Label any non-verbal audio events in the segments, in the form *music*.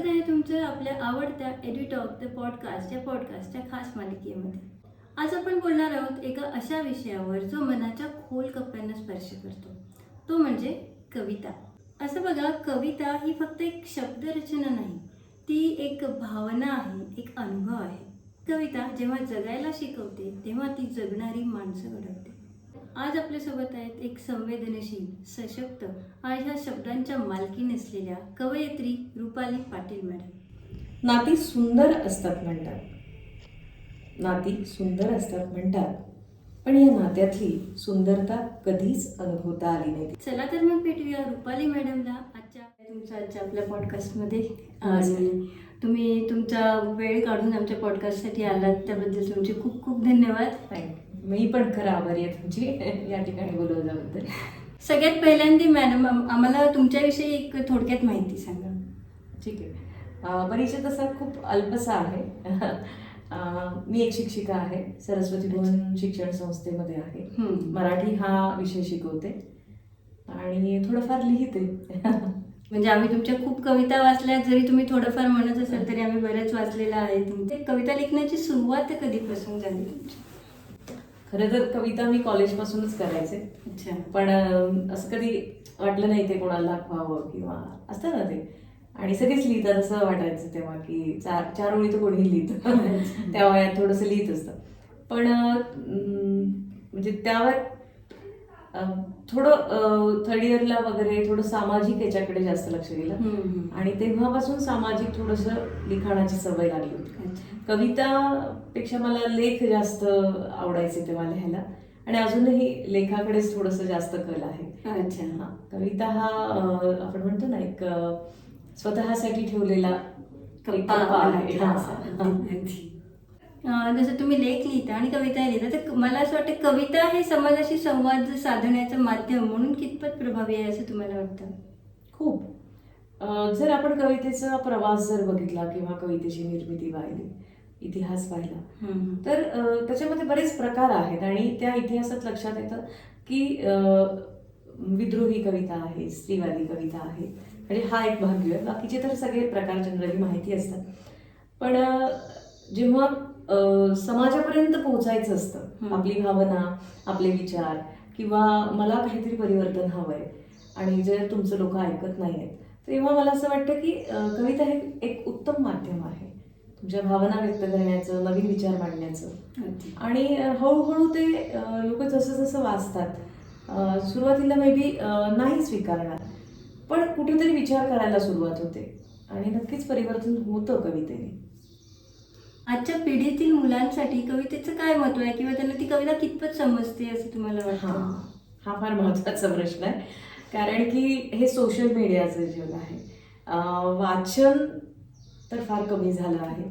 स्वागत आहे तुमचं आपल्या आवडत्या एडिटॉक द पॉडकास्ट या पॉडकास्टच्या खास मालिकेमध्ये. आज आपण बोलणार आहोत एका अशा विषयावर जो मनाच्या खोल कप्प्यांना स्पर्श करतो. तो म्हणजे कविता. असं बघा कविता ही फक्त एक शब्दरचना नाही ती एक भावना आहे एक अनुभव आहे. कविता जेव्हा जगायला शिकवते तेव्हा ती जगणारी माणसं घडवते. आज आपल्यासोबत आहेत एक संवेदनशील सशक्त आणि ह्या शब्दांच्या मालकी नसलेल्या कवयित्री रुपाली पाटील मॅडम. नाती सुंदर असतात म्हणतात. नाती सुंदर असतात म्हणतात. पण या नात्यातली सुंदरता कधीच अनुभवता आली नाही. चला तर मग भेटूया रुपाली मॅडमला. आजच्या तुमच्या आजच्या आपल्या पॉडकास्टमध्ये. आणि तुम्ही तुमचा वेळ काढून आमच्या पॉडकास्टसाठी आलात. त्याबद्दल तुमचे खूप खूप धन्यवाद. मी पण खरं आभारी आहे तुमची. *laughs* या ठिकाणी बोलवल्याबद्दल सगळ्यात पहिल्यांदा मॅडम आम- आम्हाला तुमच्याविषयी एक थोडक्यात माहिती सांगा. ठीक आहे. परिचय तसा खूप अल्पसा आहे. *laughs* मी एक शिक्षिका आहे. सरस्वती भुवन शिक्षण संस्थेमध्ये आहे. मराठी हा विषय शिकवते. आणि थोडंफार लिहिते. *laughs* म्हणजे आम्ही तुमच्या खूप कविता वाचल्या जरी तुम्ही थोडंफार म्हणत असाल तरी आम्ही बऱ्याच वाचलेलं आहे तुमचे कविता लिखण्याची सुरुवात कधीपासून झाली तुमची? खरं तर कविता मी कॉलेजपासूनच करायचे. अच्छा. पण असं कधी वाटलं नाही ते कोणाला दाखवावं किंवा असतं ना ते. आणि सगळेच लिहितात असं वाटायचं तेव्हा की चार चार ओळी तर कोणी लिहित. *laughs* त्या वयात थोडंसं लिहित असतं. पण म्हणजे त्यावर थोडं थर्ड इयरला वगैरे थोडं सामाजिक याच्याकडे जास्त लक्ष हम्म. आणि तेव्हापासून सामाजिक थोडंसं लिखाणाची सवय लागली होती. अच्छा. कवितापेक्षा मला लेख जास्त आवडायचे तेव्हा लिहायला. आणि अजूनही लेखाकडेच थोडंसं जास्त कल आहे. अच्छा. हा कविता हा आपण म्हणतो ना एक स्वतःसाठी ठेवलेला कप्पा आहे. जसं तुम्ही लेख लिहिता आणि कविता लिहिता तर मला असं वाटतं कविता हे समाजाशी संवाद साधण्याचं माध्यम म्हणून कितपत प्रभावी आहे असं तुम्हाला वाटतं? खूप. जर आपण कवितेचा प्रवास जर बघितला किंवा कवितेची निर्मिती पाहिली इतिहास पाहिला. तर त्याच्यामध्ये बरेच प्रकार आहेत आणि त्या इतिहासात लक्षात येतं की विद्रोही कविता आहे स्त्रीवादी कविता आहे. म्हणजे हा एक भाग घेऊया बाकीचे तर सगळे प्रकार जनरली माहिती असतात. पण जेव्हा समाजापर्यंत पोहोचायचं असतं. आपली भावना आपले विचार किंवा मला काहीतरी परिवर्तन हवंय आणि जर तुमचं लोक ऐकत नाहीयेत. तेव्हा मला असं वाटतं की कविता हे एक उत्तम माध्यम आहे. तुमच्या भावना व्यक्त करण्याचं नवीन विचार मांडण्याचं. आणि हळूहळू ते लोक जसं जसं वाचतात सुरुवातीला मे बी नाही स्वीकारणार पण कुठेतरी विचार करायला सुरुवात होते. आणि नक्कीच परिवर्तन होतं कवितेने. आजच्या पिढीतील मुलांसाठी कवितेचं काय महत्त्व आहे? किंवा त्यांना ती कविता कितपत समजते असं तुम्हाला हा वाटतं? हा. फार महत्त्वाचा प्रश्न आहे. कारण की हे सोशल मीडियाचं जग आहे. अं, वाचन तर फार कमी झालं आहे.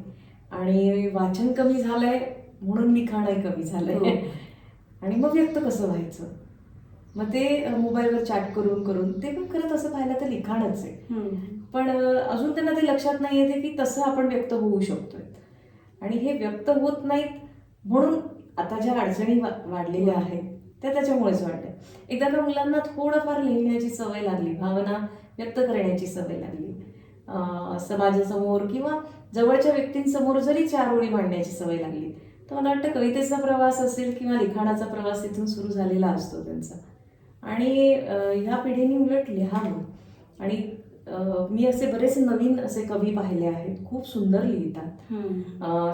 आणि वाचन कमी झालंय म्हणून लिखाणही कमी झालंय? हो. आणि मग व्यक्त कसं व्हायचं? मग ते अं, मोबाईलवर चॅट करून करून ते पण खरं तसं पाहिलं तर लिखाणच आहे. हम्म. पण अं, अजून त्यांना ते लक्षात नाही येते की तसं आपण व्यक्त होऊ शकतोय. आणि हे व्यक्त होत नाहीत म्हणून आता ज्या अडचणी वा- वाढलेल्या आहेत त्या त्याच्यामुळेच वाटतं एकदा का मुलांना थोडंफार लिहिण्याची सवय लागली भावना व्यक्त करण्याची सवय लागली. समाजासमोर किंवा जवळच्या व्यक्तींसमोर जरी चार ओळी मांडण्याची सवय लागली तर मला वाटतं कवितेचा प्रवास असेल किंवा लिखाणाचा प्रवास तिथून सुरू झालेला असतो त्यांचा. आणि ह्या पिढीने उलट लिहावं. आणि मी असे बरेच नवीन असे कवी पाहिले आहेत. खूप सुंदर लिहितात.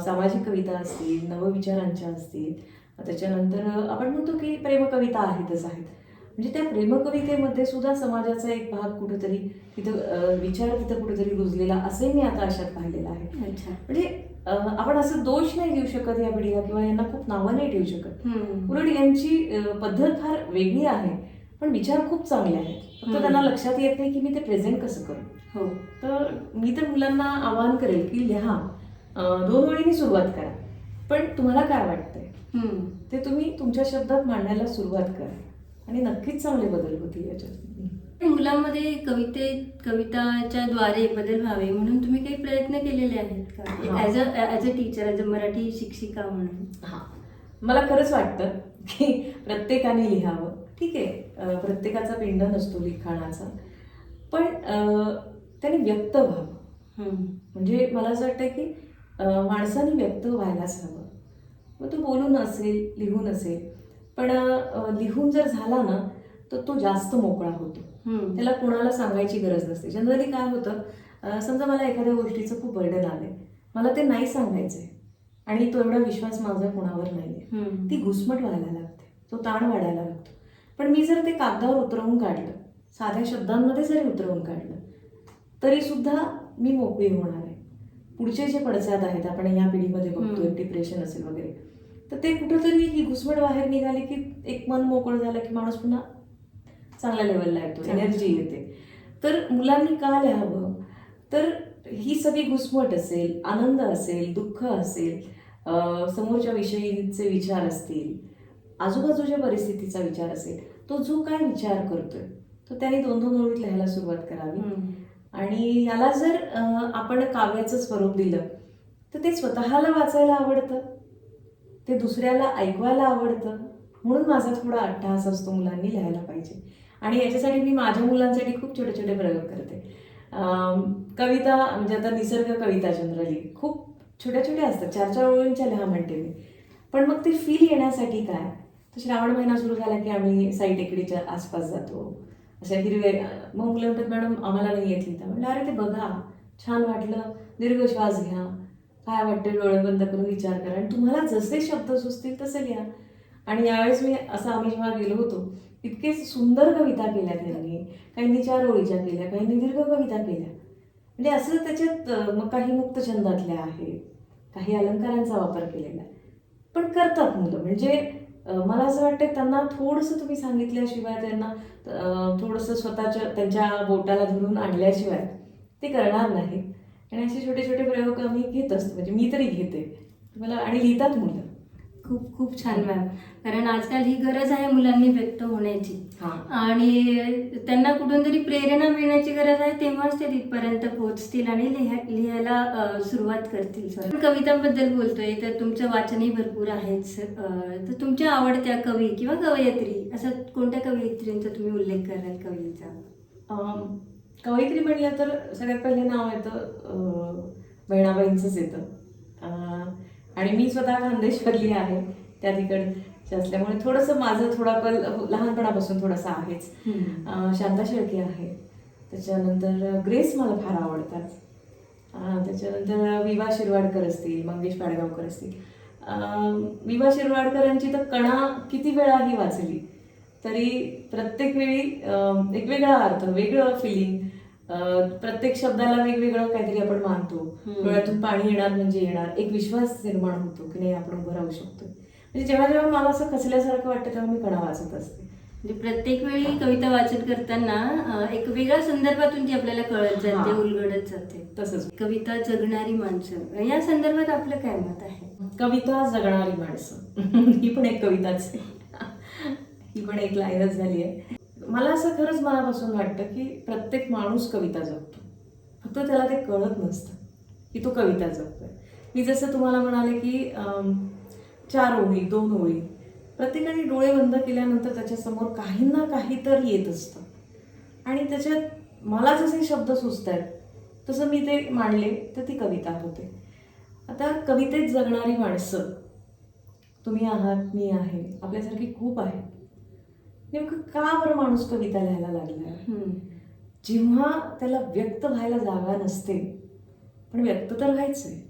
सामाजिक कविता असतील नवविचारांच्या असतील. त्याच्यानंतर आपण म्हणतो की प्रेमकविता आहेतच आहेत. म्हणजे त्या प्रेमकवितेमध्ये सुद्धा समाजाचा एक भाग कुठेतरी तिथं विचार तिथं कुठेतरी रुजलेला असंही मी आता अशात पाहिलेलं आहे. म्हणजे आपण असं दोष नाही देऊ शकत या पिढीला किंवा यांना खूप नावं नाही ठेवू शकत. उलट यांची पद्धत फार वेगळी आहे. पण विचार खूप चांगले आहेत. फक्त. त्यांना लक्षात येत नाही की मी ते प्रेझेंट कसं करू. हो. तर मी तर मुलांना आवाहन करेल की लिहा. दोन ओळींनी सुरुवात करा. पण तुम्हाला काय वाटतंय. ते तुम्ही तुमच्या शब्दात मांडायला सुरुवात करा. आणि नक्कीच चांगले बदल होतील याच्यात मुलांमध्ये कविते कविताच्या द्वारे बदल व्हावे म्हणून तुम्ही काही प्रयत्न केलेले आहेत का. As a as a teacher as a Marathi शिक्षिका म्हणून. हा. मला खरंच वाटतं की प्रत्येकाने लिहावं. ठीक आहे प्रत्येकाचा पिंड नसतो लिखाणाचा पण त्याने व्यक्त व्हावं. म्हणजे मला असं वाटतं की माणसाने व्यक्त व्हायलाच हवं. मग तो बोलून असेल लिहून असेल पण लिहून जर झाला ना तर तो जास्त मोकळा होतो. त्याला कोणाला सांगायची गरज नसते. जनरली काय होतं समजा मला एखाद्या गोष्टीचं खूप बर्डन आलंय. मला ते नाही सांगायचंय. आणि तो एवढा विश्वास माझा कोणावर नाहीये. हम्म. ती घुसमट व्हायला लागते. तो ताण वाढायला लागतो पण मी जर ते कागदावर उतरवून काढलं साध्या शब्दांमध्ये जरी उतरवून काढलं तरी सुद्धा मी मोकळी होणार आहे पुढचे जे पडसाद आहेत आपण या पिढीमध्ये बघतोय. डिप्रेशन असेल वगैरे तर ते कुठंतरी ही घुसमट बाहेर निघाली की एक मन मोकळं झालं की माणूस पुन्हा चांगल्या लेवलला येतो. एनर्जी येते तर मुलांनी का लिहावं तर ही सगळी घुसमट असेल आनंद असेल दुःख असेल समोरच्या विषयीचे विचार असतील आजूबाजूच्या परिस्थितीचा विचार असेल तो जो काय विचार करतोय तो त्याने दोन दोन ओळीत लिहायला सुरुवात करावी. आणि याला जर आपण काव्याचं स्वरूप दिलं तर ते स्वतःला वाचायला आवडतं ते दुसऱ्याला ऐकवायला आवडतं म्हणून माझा थोडा अट्टहास असतो मुलांनी लिहायला पाहिजे. आणि याच्यासाठी मी माझ्या मुलांसाठी खूप छोटे छोटे प्रयोग करते. कविता म्हणजे आता निसर्ग कविता जनरली खूप छोट्या छोट्या असतात चार चार ओळींच्या लिहा म्हणते मी. पण मग ते फील येण्यासाठी काय? तर श्रावण महिना सुरू झाला की आम्ही साई टेकडीच्या आसपास जातो. अशा हिरवे मग मुलं म्हणतात मॅडम आम्हाला नाही येत लिहिता म्हणलं अरे ते बघा. छान वाटलं. दीर्घ श्वास घ्या. काय वाटतं डोळे बंद करून विचार करा. आणि तुम्हाला जसे शब्द सुचतील तसे लिहा आणि यावेळेस मी असं आम्ही जेव्हा गेलो होतो इतके सुंदर कविता केल्या त्यांनी. काहींनी चार ओळीच्या केल्या काहींनी दीर्घ कविता केल्या. म्हणजे असं त्याच्यात मग काही मुक्त छंदातल्या आहेत. काही अलंकारांचा वापर केलेला आहे. पण करतात मुलं. म्हणजे मला असं वाटतं त्यांना थोडंसं तुम्ही सांगितल्याशिवाय त्यांना थोडंसं स्वतःच्या त्यांच्या बोटाला धरून आणल्याशिवाय ते करणार नाही. आणि असे छोटे छोटे प्रयोग आम्ही घेत असतो. म्हणजे मी तरी घेते. मला आणि लिहितात मुलं. खूप खूप छान मॅम. कारण आजकाल ही गरज आहे मुलांनी व्यक्त होण्याची. आणि त्यांना कुठून तरी प्रेरणा मिळण्याची गरज आहे तेव्हाच ते तिथपर्यंत पोहोचतील आणि लिहा लिहायला सुरुवात करतील. सर. कवितांबद्दल बोलतोय तर तुमचं वाचनही भरपूर आहेच तर तुमच्या आवडत्या कवी किंवा कवयित्री असं कोणत्या कवयित्रींचा तुम्ही उल्लेख कराल कवीचा? कवयित्री म्हणलं तर सगळ्यात पहिले नाव येतं बहिणाबाईंचंच येतं. आणि मी स्वतः खानदेशवरली आहे त्या तिकडचे असल्यामुळे थोडंसं माझं थोडा कल लहानपणापासून थोडासा आहेच. शांता शेळके आहे. त्याच्यानंतर ग्रेस मला फार आवडतात. त्याच्यानंतर विवा शिरवाडकर असतील मंगेश पाडगावकर असतील. विवा शिरवाडकरांची तर कणा किती वेळाही वाचली? तरी प्रत्येक वेळी एक वेगळा अर्थ वेगळं फिलिंग प्रत्येक शब्दाला वेगवेगळं काहीतरी आपण मानतो. डोळ्यातून पाणी येणार म्हणजे येणार. एक विश्वास निर्माण होतो की नाही आपण उभं राहू शकतो म्हणजे जेव्हा जेव्हा मला असं खचल्यासारखं वाटतं तेव्हा मी कणा वाचत असते. म्हणजे प्रत्येक वेळी कविता वाचन करताना एक वेगळ्या संदर्भातून ती आपल्याला कळत जाते. उलगडत जाते. तसंच. कविता जगणारी माणसं. या संदर्भात आपलं काय मत आहे? कविता जगणारी माणसं. *laughs* ही पण एक कविताच आहे. ही पण एक लाईनच झाली आहे. मला असं खरंच मनापासून वाटतं की प्रत्येक माणूस कविता जगतो फक्त त्याला ते कळत नसतं की तो कविता जगतोय मी जसं तुम्हाला म्हणाले की चार ओळी दोन ओळी. प्रत्येकाने डोळे बंद केल्यानंतर त्याच्यासमोर काही ना काही तर येत असतं. आणि त्याच्यात मला जसे शब्द सुचत आहेत तसं मी ते मांडले तर ती कविता होते. आता कवितेत जगणारी माणसं तुम्ही आहात मी आहे आपल्यासारखी खूप आहेत. नेमकं का बरं माणूस कविता लिहायला लागला हम्म. जेव्हा त्याला व्यक्त व्हायला जागा नसते पण व्यक्त तर व्हायचंय.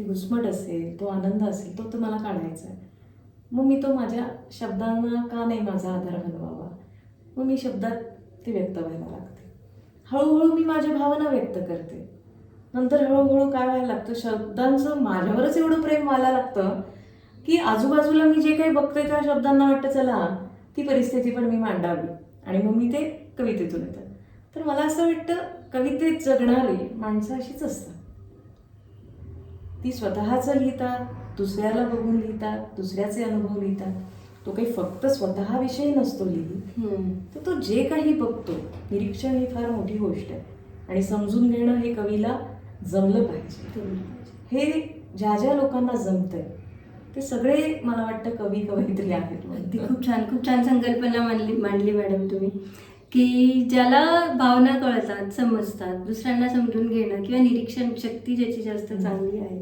ती घुसमट असेल तो आनंद असेल तो तर मला काढायचा आहे मग मी तो माझ्या शब्दांना का नाही माझा आधार बनवावा मग मी शब्दात ती व्यक्त व्हायला लागते. हळूहळू मी माझ्या भावना व्यक्त करते. नंतर हळूहळू काय व्हायला लागतं? शब्दांचं माझ्यावरच एवढं प्रेम व्हायला लागतं की आजूबाजूला मी जे काही बघते त्या शब्दांना वाटतं चला ती परिस्थिती पण मी मांडावी. आणि मग मी ते कवितेतून येतं. तर मला असं वाटतं कवितेत जगणारी माणसं अशीच असतात. ती स्वतःचं लिहितात दुसऱ्याला बघून लिहितात दुसऱ्याचे अनुभव लिहितात. तो काही फक्त स्वतःविषयी नसतो लिहित. तर तो जे काही बघतो निरीक्षण ही फार मोठी गोष्ट आहे. आणि समजून घेणं हे कवीला जमलं पाहिजे. हे ज्या ज्या लोकांना जमतंय ते सगळे मला वाटतं कवी कवयित्री आहेत म्हणून. खूप छान खूप छान संकल्पना मांडली मांडली मॅडम तुम्ही. की ज्याला भावना कळतात समजतात दुसऱ्यांना समजून घेणं किंवा निरीक्षण शक्ती ज्याची जास्त चांगली आहे.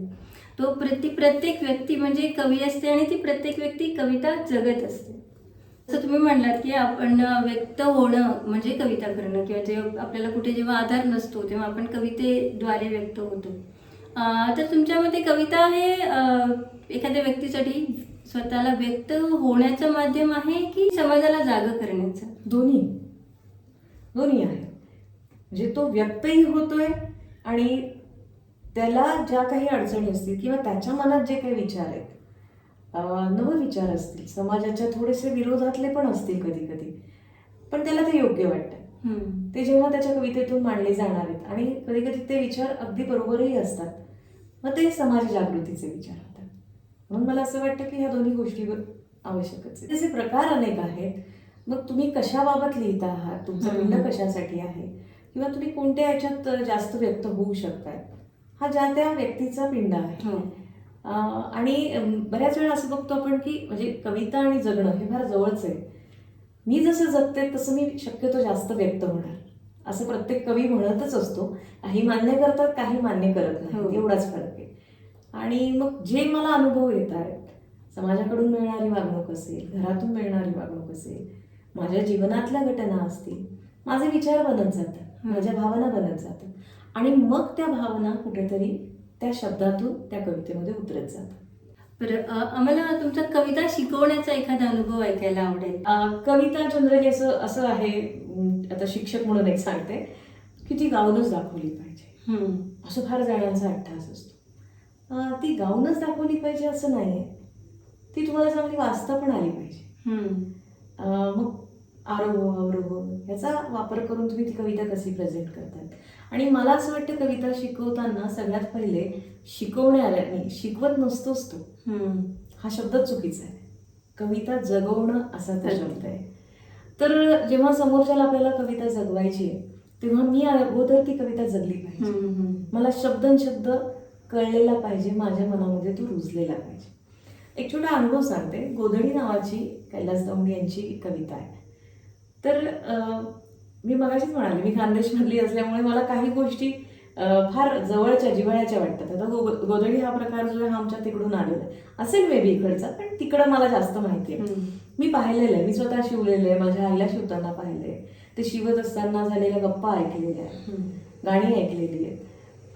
तो प्रति प्रत्येक व्यक्ती म्हणजे कवी असते आणि ती प्रत्येक व्यक्ती कविता जगत असते. जसं तुम्ही म्हणलात की आपण व्यक्त होणं म्हणजे कविता करणं किंवा जे आपल्याला कुठे जेव्हा आधार नसतो तेव्हा आपण कवितेद्वारे व्यक्त होतो. तर तुमच्या मते कविता हे एखाद्या व्यक्तीसाठी स्वतःला व्यक्त होण्याचं माध्यम आहे की समाजाला जागं करण्याचं? दोन्ही. दोन्ही आहे. म्हणजे तो व्यक्तही होतोय आणि त्याला ज्या काही अडचणी असतील किंवा त्याच्या मनात जे काही विचार आहेत नवविचार असतील समाजाच्या थोडेसे विरोधातले पण असतील कधी कधी पण त्याला ते योग्य वाटतं. ते जेव्हा त्याच्या कवितेतून मांडले जाणार आहेत आणि कधी कधी ते विचार अगदी बरोबरही असतात मग ते समाज जागृतीचे विचार होतात. म्हणून मला असं वाटतं की ह्या दोन्ही गोष्टीवर आवश्यकच आहे. त्याचे प्रकार अनेक आहेत मग तुम्ही कशाबाबत लिहिता आहात? तुमचं. पिंड कशासाठी आहे? किंवा तुम्ही कोणत्या याच्यात जास्त व्यक्त होऊ शकताय? हा ज्या त्या व्यक्तीचा पिंड आहे. हो. आणि बऱ्याच वेळा असं बघतो आपण की म्हणजे कविता आणि जगणं हे फार जवळच आहे. मी जसं जगते तसं मी शक्यतो जास्त व्यक्त होणार. असं प्रत्येक कवी म्हणतच असतो. काही मान्य करतात काही मान्य करत हो. नाही एवढाच फरक आहे. आणि मग जे मला अनुभव येत आहेत समाजाकडून मिळणारी वागणूक असेल घरातून मिळणारी वागणूक असेल माझ्या जीवनातल्या घटना असतील माझे विचार बनत जातात. माझ्या भावना बनत जातात. आणि मग त्या भावना कुठेतरी त्या शब्दातून त्या कवितेमध्ये उतरत जातात. बरं आम्हाला तुमचा कविता शिकवण्याचा एखादा अनुभव ऐकायला आवडेल? कविता जनरली असं असं आहे आता शिक्षक म्हणून एक सांगते की ती गाऊनच दाखवली पाहिजे. असं फार जणांचा अट्टास असतो. ती गाऊनच दाखवली पाहिजे असं नाही आहे ती तुम्हाला चांगली वाचता पण आली पाहिजे. मग आरोह अवरोह याचा वापर करून तुम्ही ती कविता कशी प्रेझेंट करतात? आणि मला असं वाटतं कविता शिकवताना सगळ्यात पहिले शिकवणाऱ्याने शिकवत नसतोच तो. हम्म. हा शब्दच चुकीचा आहे. कविता जगवणं असा तो शब्द आहे. तर जेव्हा समोरच्याला आपल्याला कविता जगवायची आहे तेव्हा मी अगोदर ती कविता जगली पाहिजे. मला शब्द शब्द कळलेला पाहिजे माझ्या मनामध्ये तो रुजलेला पाहिजे. एक छोटा अनुभव सांगते. गोधडी नावाची कैलास दौंड यांची एक कविता आहे. तर मी मगाशीच म्हणाले मी खानदेशमधली असल्यामुळे मला काही गोष्टी फार जवळच्या जिव्हाळ्याच्या वाटतात. आता गो गोधडी हा प्रकार जो आहे हा आमच्या तिकडून आलेला आहे. असेल मे बी इकडचा पण तिकडं मला जास्त माहिती आहे. मी पाहिलेलं आहे. मी स्वतः शिवलेलं आहे. माझ्या आईला शिवताना पाहिलंय. ते शिवत असताना झालेल्या गप्पा ऐकलेल्या आहेत. गाणी ऐकलेली आहेत.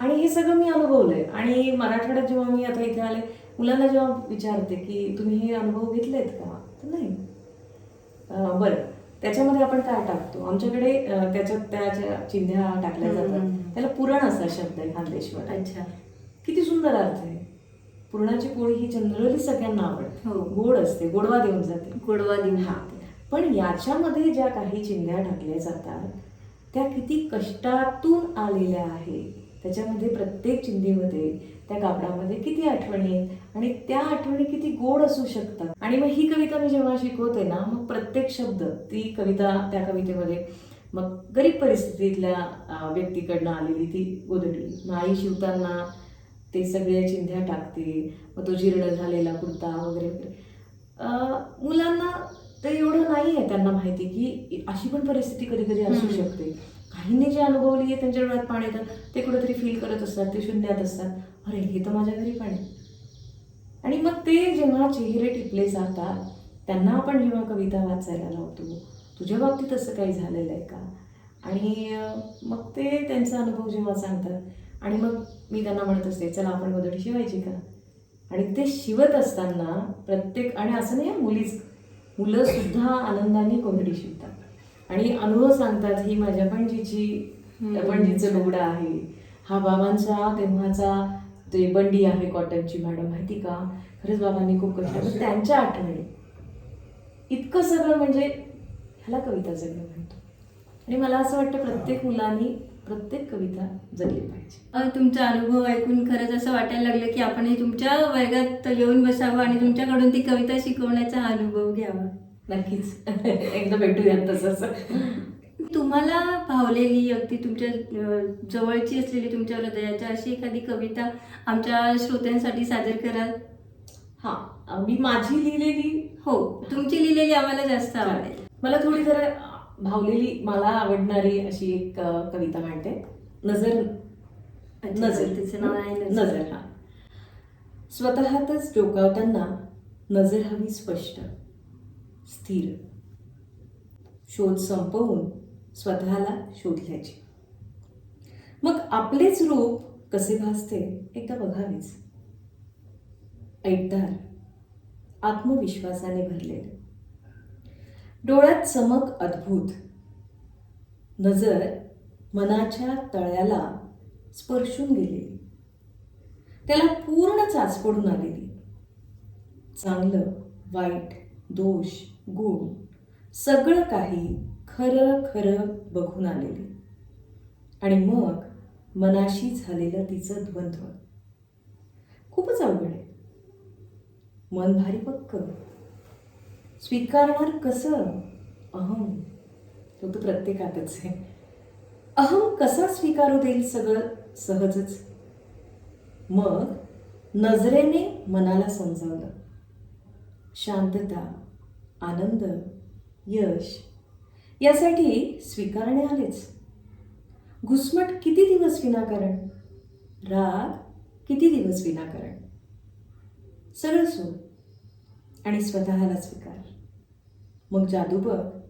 आणि हे सगळं मी अनुभवलंय. आणि मराठवाड्यात जेव्हा मी आता इथे आले मुलांना जेव्हा विचारते की तुम्ही हे अनुभव घेतलेत का? तर नाही. बरं. त्याच्यामध्ये आपण काय टाकतो? आमच्याकडे त्याच्यात त्याच्या चिंध्या टाकल्या. जातात. त्याला पुरण असा शब्द आहे खानदेशमध्ये अच्छा. किती सुंदर अर्थ आहे. पुरणाची पोळी ही जनरली सगळ्यांना आवडते. हो. गोड असते गोडवा देऊन जाते. गोडवा दिन हा. पण याच्यामध्ये ज्या काही चिंध्या टाकल्या जातात त्या किती कष्टातून आलेल्या आहेत. त्याच्यामध्ये प्रत्येक चिंधीमध्ये त्या कापडामध्ये किती आठवणी आहेत आणि त्या आठवणी किती गोड असू शकतात. आणि मग ही कविता मी जेव्हा शिकवते ना मग प्रत्येक शब्द ती कविता त्या कवितेमध्ये मग गरीब परिस्थितीतल्या व्यक्तीकडनं आलेली ती गोदडी. मग आई शिवताना ते सगळे चिंध्या टाकते मग तो जीर्ण झालेला कुर्ता वगैरे. वगैरे मुलांना ते एवढं नाही आहे त्यांना माहिती की अशी पण परिस्थिती कधी कधी असू. शकते. काहींनी जी अनुभवली आहे त्यांच्या डोळ्यात पाणी येतं ते कुठेतरी फील करत असतात ते शून्यात असतात. अरे हे तर माझ्या घरी पण आहे. आणि मग ते जेव्हा चेहरे टिपले जातात त्यांना आपण जेव्हा कविता वाचायला लावतो तुझ्या बाबतीत असं काही झालेलं आहे का? आणि मग ते त्यांचा अनुभव जेव्हा सांगतात आणि मग मी त्यांना म्हणत असते चला आपण गोदडी शिवायची का? आणि ते शिवत असताना प्रत्येक आणि असं नाही हं, मुलीच मुलं सुद्धा आनंदाने गोदडी शिवतात. आणि अनुभव सांगतात ही माझ्या पणजीची. पणजीचं लुगडं आहे. हा बाबांचा तेव्हाचा ते बंडी आहे कॉटनची मॅडम माहिती का? खरंच बाबांनी खूप कष्ट त्यांच्या आठवणी. इतकं सगळं म्हणजे ह्याला कविता जगणं म्हणतो. आणि मला असं वाटतं प्रत्येक मुलांनी प्रत्येक कविता जगली पाहिजे. तुमचा अनुभव ऐकून खरंच असं वाटायला लागलं की आपणही तुमच्या वर्गात येऊन बसावं आणि तुमच्याकडून ती कविता शिकवण्याचा अनुभव घ्यावा. नक्कीच. *laughs* एकदा भेटूयात तसंच. *laughs* तुम्हाला भावलेली अगदी तुमच्या जवळची असलेली तुमच्या हृदयाच्या अशी एखादी कविता आमच्या श्रोत्यांसाठी सादर कराल? हां मी माझी लिहिलेली? हो तुमची लिहिलेली आम्हाला जास्त आवडेल. मला थोडी जरा भावलेली मला आवडणारी अशी एक कविता मांडते. नजर. नजर. तिचं नाव आहे नजर. नजर हा. स्वतःतच डोकावताना नजर हवी स्पष्ट स्थिर. शोध संपवून स्वतःला शोधल्याची. मग आपलेच रूप कसे भासते एकदा बघावेच. ऐकदार आत्मविश्वासाने भरलेले. डोळ्यात चमक अद्भुत. नजर मनाच्या तळ्याला स्पर्शून गेलेली. त्याला पूर्ण चाचपडून आलेली. चांगलं वाईट दोष गुण सगळं काही खरं खरं बघून आलेली. आणि मग मनाशी झालेलं तिचं द्वंद्व. खूपच अवघड आहे. मन भारी पक्क. स्वीकारणार कसं? अहम तो तर प्रत्येकातच आहे. अहम कसा स्वीकारू देईल सगळं? सहजच. मग नजरेने मनाला समजावलं. शांतता आनंद यश यासाठी स्वीकारणे आलेच. घुसमट किती दिवस विनाकारण? राग किती दिवस विनाकारण? सरळ सोड आणि स्वतःला स्वीकार. मग जादू बघ.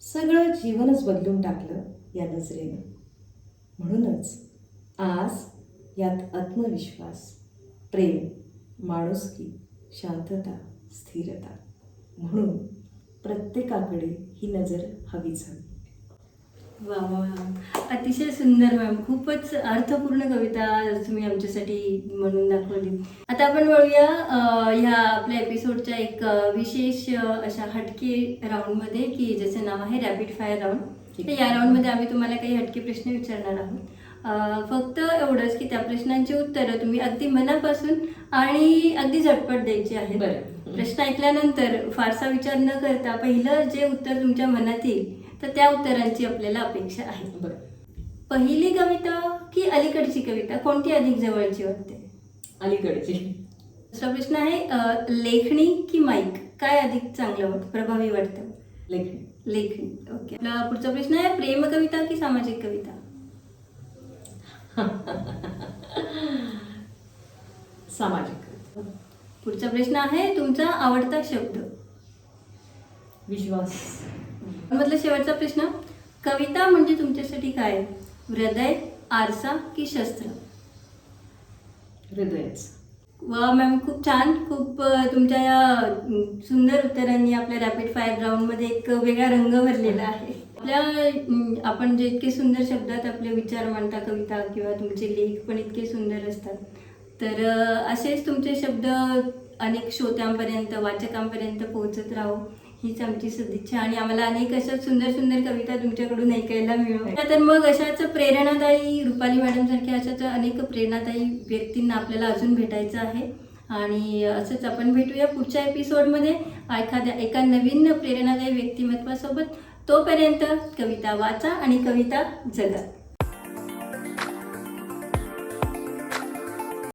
सगळं जीवनच बदलून टाकलं या नजरेनं. म्हणूनच आज यात आत्मविश्वास प्रेम माणुसकी शांतता स्थिरता म्हणून प्रत्येकाकडे ही नजर हवीच हवी. वा वा. अतिशय सुंदर मॅम. खूपच अर्थपूर्ण कविता तुम्ही आमच्यासाठी म्हणून दाखवली. आता आपण वळूया ह्या आपल्या एपिसोडच्या एक विशेष अशा हटके राऊंडमध्ये की ज्याचं नाव आहे रॅपिड फायर राऊंड तर आहे. या राऊंडमध्ये आम्ही तुम्हाला काही हटके प्रश्न विचारणार आहोत. फक्त एवढंच की त्या प्रश्नांची उत्तरं तुम्ही अगदी मनापासून आणि अगदी झटपट द्यायची आहेत. बरं. प्रश्न ऐकल्यानंतर फारसा विचार न करता पहिलं जे उत्तर तुमच्या मनात येईल तर त्या उत्तरांची आपल्याला अपेक्षा आहे. बरं. पहिली कविता की अलीकडची कविता कोणती अधिक जवळची वाटते? अलीकडची. दुसरा प्रश्न आहे लेखणी की माईक? काय अधिक चांगलं वाटतं प्रभावी वाटतं? लेखणी. लेखणी ओके. आपला पुढचा प्रश्न आहे प्रेम कविता की सामाजिक कविता? *laughs* सामाजिक पुढचा प्रश्न आहे तुमचा आवडता शब्द. विश्वास. मधला शेवटचा प्रश्न कविता म्हणजे तुमच्यासाठी काय? हृदय आरसा की शस्त्र? हृदयच. वा मॅम खूप छान. खूप तुमच्या या सुंदर उत्तरांनी आपल्या रॅपिड फायर राऊंडमध्ये एक वेगळा रंग भरलेला आहे. आपल्या आपण जे इतके सुंदर शब्दात आपले विचार मांडता कविता किंवा तुमचे लेख पण इतके सुंदर असतात. तर असेच तुमचे शब्द अनेक श्रोत्यांपर्यंत वाचकांपर्यंत पोहोचत राहो. हीच आमची सदिच्छा आणि आम्हाला अनेक अशा सुंदर सुंदर कविता तुमच्याकडून ऐकायला मिळू तर मग अशाच प्रेरणादायी रुपाली मॅडम सारख्या अशाच अनेक प्रेरणादायी व्यक्तींना आपल्याला अजून भेटायचं आहे. आणि असंच आपण भेटूया पुढच्या एपिसोडमध्ये एखाद्या एका नवीन प्रेरणादायी व्यक्तिमत्वासोबत. तोपर्यंत कविता वाचा आणि कविता जगा.